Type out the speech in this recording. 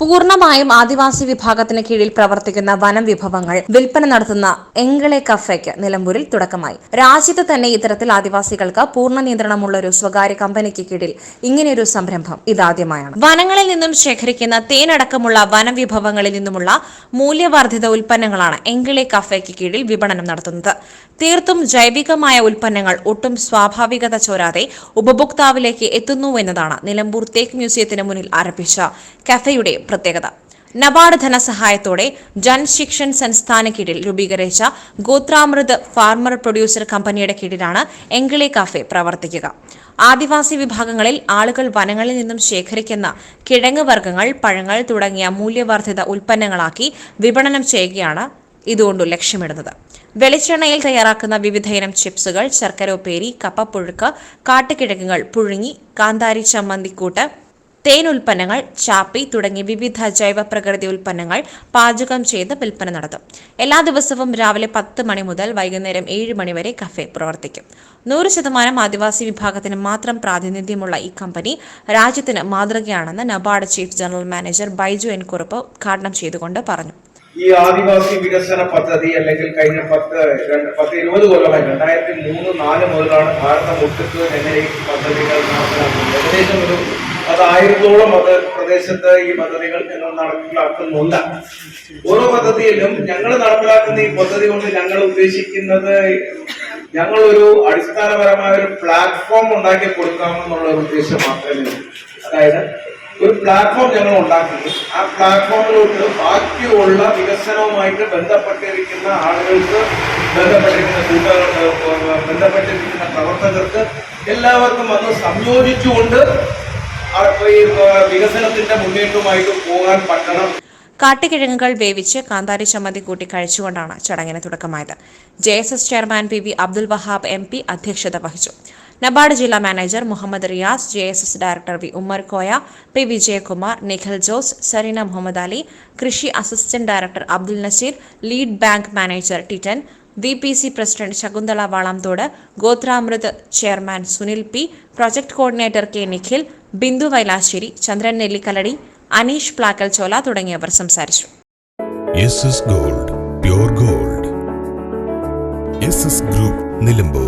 പൂർണമായും ആദിവാസി വിഭാഗത്തിന് കീഴിൽ പ്രവർത്തിക്കുന്ന വനം വിഭവങ്ങൾ വിൽപ്പന നടത്തുന്ന എങ്കളെ കഫേക്ക് നിലമ്പൂരിൽ തുടക്കമായി. രാജ്യത്ത് തന്നെ ഇത്തരത്തിൽ ആദിവാസികൾക്ക് പൂർണ നിയന്ത്രണമുള്ള ഒരു സ്വകാര്യ കമ്പനിക്ക് കീഴിൽ ഇങ്ങനെയൊരു സംരംഭം ഇതാദ്യമായാണ്. വനങ്ങളിൽ നിന്നും ശേഖരിക്കുന്ന തേനടക്കമുള്ള വനം വിഭവങ്ങളിൽ നിന്നുമുള്ള മൂല്യവർദ്ധിത ഉൽപ്പന്നങ്ങളാണ് എങ്കളെ കഫേക്ക് കീഴിൽ വിപണനം നടത്തുന്നത്. തീർത്തും ജൈവികമായ ഉൽപ്പന്നങ്ങൾ ഒട്ടും സ്വാഭാവികത ചോരാതെ ഉപഭോക്താവിലേക്ക് എത്തുന്നു എന്നതാണ് നിലമ്പൂർ തേക്ക് മ്യൂസിയത്തിന് മുന്നിൽ ആരംഭിച്ച കഫേയുടെ പ്രത്യേകത. നബാർഡ് ധനസഹായത്തോടെ ജൻശിക്ഷൻ സംസ്ഥാന കീഴിൽ രൂപീകരിച്ച ഗോത്രാമൃത് ഫാർമർ പ്രൊഡ്യൂസർ കമ്പനിയുടെ കീഴിലാണ് എങ്കിളി കാഫെ പ്രവർത്തിക്കുക. ആദിവാസി വിഭാഗങ്ങളിൽ ആളുകൾ വനങ്ങളിൽ നിന്നും ശേഖരിക്കുന്ന കിഴങ്ങ് വർഗങ്ങൾ പഴങ്ങൾ തുടങ്ങിയ മൂല്യവർദ്ധിത ഉൽപ്പന്നങ്ങളാക്കി വിപണനം ചെയ്യുകയാണ് ഇതുകൊണ്ട് ലക്ഷ്യമിടുന്നത്. വെളിച്ചെണ്ണയിൽ തയ്യാറാക്കുന്ന വിവിധയിനം ചിപ്സുകൾ ശർക്കര ഉപ്പേരി കപ്പപ്പുഴുക്ക് കാട്ടുകിഴങ്ങുകൾ പുഴുങ്ങി കാന്താരി ചമ്മന്തിക്കൂട്ട് തേൻ ഉൽപ്പന്നങ്ങൾ ചാപ്പി തുടങ്ങി വിവിധ ജൈവ പ്രകൃതി ഉൽപ്പന്നങ്ങൾ പാചകം ചെയ്ത് വിൽപ്പന നടത്തും. എല്ലാ ദിവസവും രാവിലെ പത്ത് മണി മുതൽ വൈകുന്നേരം ഏഴ് മണി വരെ കഫേ പ്രവർത്തിക്കും. നൂറ് ശതമാനം ആദിവാസി വിഭാഗത്തിന് മാത്രം പ്രാതിനിധ്യമുള്ള ഈ കമ്പനി രാജ്യത്തിന് മാതൃകയാണെന്ന് NABARD chief general manager Baiju N Kurup ഉദ്ഘാടനം ചെയ്തുകൊണ്ട് പറഞ്ഞു. ഈ ആദിവാസി വികസന പദ്ധതി അല്ലെങ്കിൽ കഴിഞ്ഞ പത്ത് പത്ത് ഇരുപത് കൊല്ലമായി രണ്ടായിരത്തി മൂന്ന് നാല് മുതലാണ് ഭാരതം ഒട്ടുക്ക് എങ്ങനെ പദ്ധതികൾ ഏകദേശം ഒരു അത് പ്രദേശത്ത് ഈ പദ്ധതികൾ ഞങ്ങൾ നടപ്പിലാക്കുന്നുണ്ട്. ഓരോ പദ്ധതിയിലും ഞങ്ങൾ നടപ്പിലാക്കുന്ന ഈ പദ്ധതി കൊണ്ട് ഞങ്ങൾ ഉദ്ദേശിക്കുന്നത് ഞങ്ങൾ ഒരു അടിസ്ഥാനപരമായ ഒരു പ്ലാറ്റ്ഫോം ഉണ്ടാക്കി കൊടുക്കാമെന്നുള്ള ഒരു ഉദ്ദേശം മാത്രമേ അതായത് ഒരു പ്ലാറ്റ്ഫോം ഞങ്ങൾ ഉണ്ടാക്കുന്നു. ആ പ്ലാറ്റ്ഫോമിലോട്ട് ബാക്കിയുള്ള വികസനവുമായിട്ട് ബന്ധപ്പെട്ടിരിക്കുന്ന ആളുകൾക്ക് ബന്ധപ്പെട്ടിരിക്കുന്ന കൂട്ടുകാർക്ക് ബന്ധപ്പെട്ടിരിക്കുന്ന പ്രവർത്തകർക്ക് എല്ലാവർക്കും അത് സംയോജിച്ചുകൊണ്ട് വികസനത്തിന്റെ മുന്നേറ്റവുമായിട്ട് പോകാൻ പറ്റണം. കാട്ടുകിഴങ്ങുകൾ വേവിച്ച് കാന്താരി ചമ്മന്തി കൂട്ടി കഴിച്ചുകൊണ്ടാണ് ചടങ്ങിന് തുടക്കമായത്. J S S chairman P V Abdul Wahab M P അധ്യക്ഷത വഹിച്ചു. നബാർഡ് ജില്ലാ manager Muhammad Riyas J S S director V Ummer Koya P Vijayakumar Nikhil Jose Sareena Muhammad Ali കൃഷി assistant director Abdul Naseer lead bank manager Titan V P C president Shakunthala Valamthode Gothramruth chairman Sunil P project coordinator K Nikhil Bindu Vailasseri Chandran Nellikkaladi Aneesh Plakkal Chola തുടങ്ങിയവർ സംസാരിച്ചു. Gold gold group Nilambur